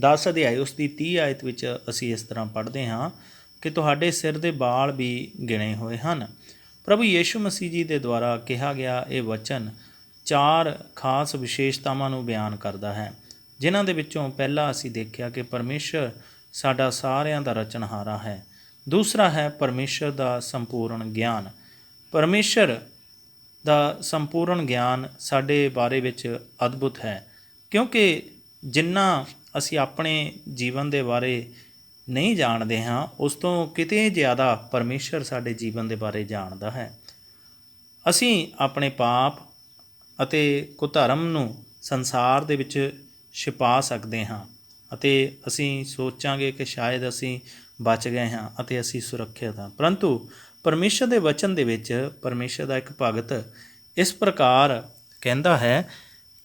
10 ਅਧਿਆਇ ਉਸ ਦੀ 30 ਆਇਤ ਵਿੱਚ ਅਸੀਂ ਇਸ ਤਰ੍ਹਾਂ ਪੜ੍ਹਦੇ ਹਾਂ ਕਿ ਤੁਹਾਡੇ ਸਿਰ ਦੇ ਵਾਲ ਵੀ ਗਿਣੇ ਹੋਏ ਹਨ। ਪ੍ਰਭੂ ਯੀਸ਼ੂ ਮਸੀਹ ਜੀ ਦੇ ਦੁਆਰਾ ਕਿਹਾ ਗਿਆ ਇਹ ਵਚਨ ਚਾਰ ਖਾਸ ਵਿਸ਼ੇਸ਼ਤਾਵਾਂ ਨੂੰ ਬਿਆਨ ਕਰਦਾ ਹੈ, ਜਿਨ੍ਹਾਂ ਦੇ ਵਿੱਚੋਂ ਪਹਿਲਾ ਅਸੀਂ ਦੇਖਿਆ ਕਿ ਪਰਮੇਸ਼ਰ ਸਾਡਾ ਸਾਰਿਆਂ ਦਾ ਰਚਨਹਾਰਾ ਹੈ। ਦੂਸਰਾ ਹੈ ਪਰਮੇਸ਼ਰ ਦਾ ਸੰਪੂਰਨ ਗਿਆਨ। ਪਰਮੇਸ਼ਰ ਦਾ ਸੰਪੂਰਨ ਗਿਆਨ ਸਾਡੇ ਬਾਰੇ ਵਿੱਚ ਅਦਭੁਤ ਹੈ, ਕਿਉਂਕਿ ਜਿੰਨਾ ਅਸੀਂ ਆਪਣੇ ਜੀਵਨ ਦੇ ਬਾਰੇ ਨਹੀਂ ਜਾਣਦੇ ਹਾਂ, ਉਸ ਤੋਂ ਕਿਤੇ ਜ਼ਿਆਦਾ ਪਰਮੇਸ਼ਰ ਸਾਡੇ ਜੀਵਨ ਦੇ ਬਾਰੇ ਜਾਣਦਾ ਹੈ। ਅਸੀਂ ਆਪਣੇ ਪਾਪ ਅਤੇ ਕੁਧਰਮ ਨੂੰ ਸੰਸਾਰ ਦੇ ਵਿੱਚ ਛਿਪਾ ਸਕਦੇ ਹਾਂ ਅਤੇ ਅਸੀਂ ਸੋਚਾਂਗੇ ਕਿ ਸ਼ਾਇਦ ਅਸੀਂ ਬਚ ਗਏ ਹਾਂ ਅਤੇ ਅਸੀਂ ਸੁਰੱਖਿਅਤ ਹਾਂ। ਪਰੰਤੂ ਪਰਮੇਸ਼ਰ ਦੇ ਵਚਨ ਦੇ ਵਿੱਚ ਪਰਮੇਸ਼ਰ ਦਾ ਇੱਕ ਭਗਤ ਇਸ ਪ੍ਰਕਾਰ ਕਹਿੰਦਾ ਹੈ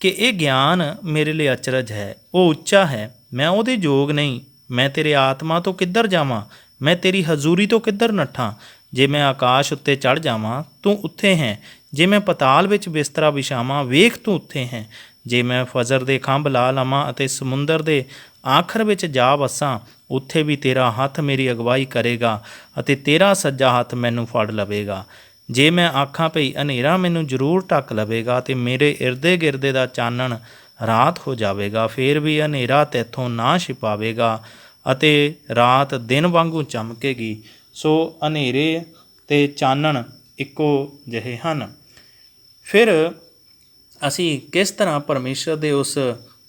ਕਿ ਇਹ ਗਿਆਨ ਮੇਰੇ ਲਈ ਅਚਰਜ ਹੈ, ਉਹ ਉੱਚਾ ਹੈ, ਮੈਂ ਉਹਦੇ ਯੋਗ ਨਹੀਂ, ਮੈਂ ਤੇਰੇ ਆਤਮਾ ਤੋਂ ਕਿੱਧਰ ਜਾਵਾਂ, ਮੈਂ ਤੇਰੀ ਹਜ਼ੂਰੀ ਤੋਂ ਕਿੱਧਰ ਨੱਠਾਂ? ਜੇ ਮੈਂ ਆਕਾਸ਼ ਉੱਤੇ ਚੜ ਜਾਵਾਂ, ਤੂੰ ਉੱਥੇ ਹੈ। ਜੇ ਮੈਂ ਪਤਾਲ ਵਿੱਚ ਬਿਸਤਰਾ ਵਿਛਾਵਾਂ, ਵੇਖ ਤੂੰ ਉੱਥੇ ਹੈ। ਜੇ ਮੈਂ ਫਜ਼ਰ ਦੇ ਖੰਭ ਲਾ ਲਵਾਂ ਅਤੇ ਸਮੁੰਦਰ ਦੇ ਆਖਰ ਵਿੱਚ ਜਾ ਵਸਾਂ, ਉੱਥੇ ਵੀ ਤੇਰਾ ਹੱਥ ਮੇਰੀ ਅਗਵਾਈ ਕਰੇਗਾ ਅਤੇ ਤੇਰਾ ਸੱਜਾ ਹੱਥ ਮੈਨੂੰ ਫੜ ਲਵੇਗਾ। ਜੇ ਮੈਂ ਆਖਾਂ ਭਈ ਹਨੇਰਾ ਮੈਨੂੰ ਜ਼ਰੂਰ ਢੱਕ ਲਵੇਗਾ ਤੇ ਮੇਰੇ ਇਰਦੇ ਗਿਰਦੇ ਦਾ ਚਾਨਣ ਰਾਤ ਹੋ ਜਾਵੇਗਾ, ਫੇਰ ਵੀ ਹਨੇਰਾ ਤੇਥੋਂ ਨਾ ਛਿਪਾਵੇਗਾ ਅਤੇ ਰਾਤ ਦਿਨ ਵਾਂਗੂ ਚਮਕੇਗੀ, ਸੋ ਹਨੇਰੇ ਤੇ ਚਾਨਣ ਇੱਕੋ ਜਿਹੇ ਹਨ। ਫਿਰ ਅਸੀਂ ਕਿਸ ਤਰ੍ਹਾਂ ਪਰਮੇਸ਼ਰ ਦੇ ਉਸ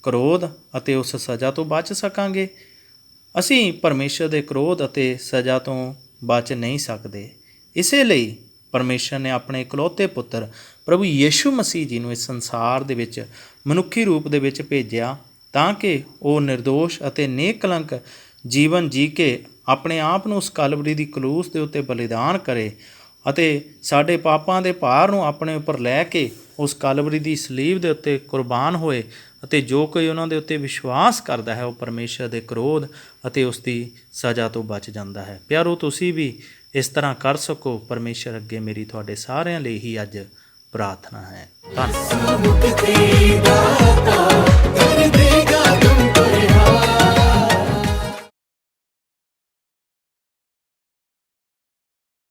ਕ੍ਰੋਧ ਅਤੇ ਉਸ ਸਜ਼ਾ ਤੋਂ ਬਚ ਸਕਾਂਗੇ? ਅਸੀਂ ਪਰਮੇਸ਼ਰ ਦੇ ਕ੍ਰੋਧ ਅਤੇ ਸਜ਼ਾ ਤੋਂ ਬਚ ਨਹੀਂ ਸਕਦੇ। ਇਸੇ ਲਈ ਪਰਮੇਸ਼ਰ ਨੇ ਆਪਣੇ ਇਕਲੌਤੇ ਪੁੱਤਰ ਪ੍ਰਭੂ ਯੀਸ਼ੂ ਮਸੀਹ ਜੀ ਨੂੰ ਇਸ ਸੰਸਾਰ ਦੇ ਵਿੱਚ ਮਨੁੱਖੀ ਰੂਪ ਦੇ ਵਿੱਚ ਭੇਜਿਆ ਤਾਂ ਕਿ ਉਹ નિર્ਦੋਸ਼ ਅਤੇ ਨੇਕ ਕਲੰਕ ਜੀਵਨ ਜੀ ਕੇ ਆਪਣੇ ਆਪ ਨੂੰ ਉਸ ਕਲਵਰੀ ਦੀ ਕਲੂਸ ਦੇ ਉੱਤੇ ਬਲੀਦਾਨ ਕਰੇ ਅਤੇ ਸਾਡੇ ਪਾਪਾਂ ਦੇ ਭਾਰ ਨੂੰ ਆਪਣੇ ਉੱਪਰ ਲੈ ਕੇ ਉਸ ਕਲਵਰੀ ਦੀ ਸਲੀਬ ਦੇ ਉੱਤੇ ਕੁਰਬਾਨ ਹੋਏ ਅਤੇ ਜੋ ਕੋਈ ਉਹਨਾਂ ਦੇ ਉੱਤੇ ਵਿਸ਼ਵਾਸ ਕਰਦਾ ਹੈ, ਉਹ ਪਰਮੇਸ਼ਰ ਦੇ ਕ੍ਰੋਧ ਅਤੇ ਉਸ ਦੀ ਸਜ਼ਾ ਤੋਂ ਬਚ ਜਾਂਦਾ ਹੈ। ਪਿਆਰੋ, ਤੁਸੀਂ ਵੀ ਇਸ ਤਰ੍ਹਾਂ ਕਰ ਸਕੋ। ਪਰਮੇਸ਼ਰ ਅੱਗੇ ਮੇਰੀ ਤੁਹਾਡੇ ਸਾਰਿਆਂ ਲਈ ਹੀ ਅੱਜ ਪ੍ਰਾਰਥਨਾ ਹੈ। ਧੰਨਵਾਦ।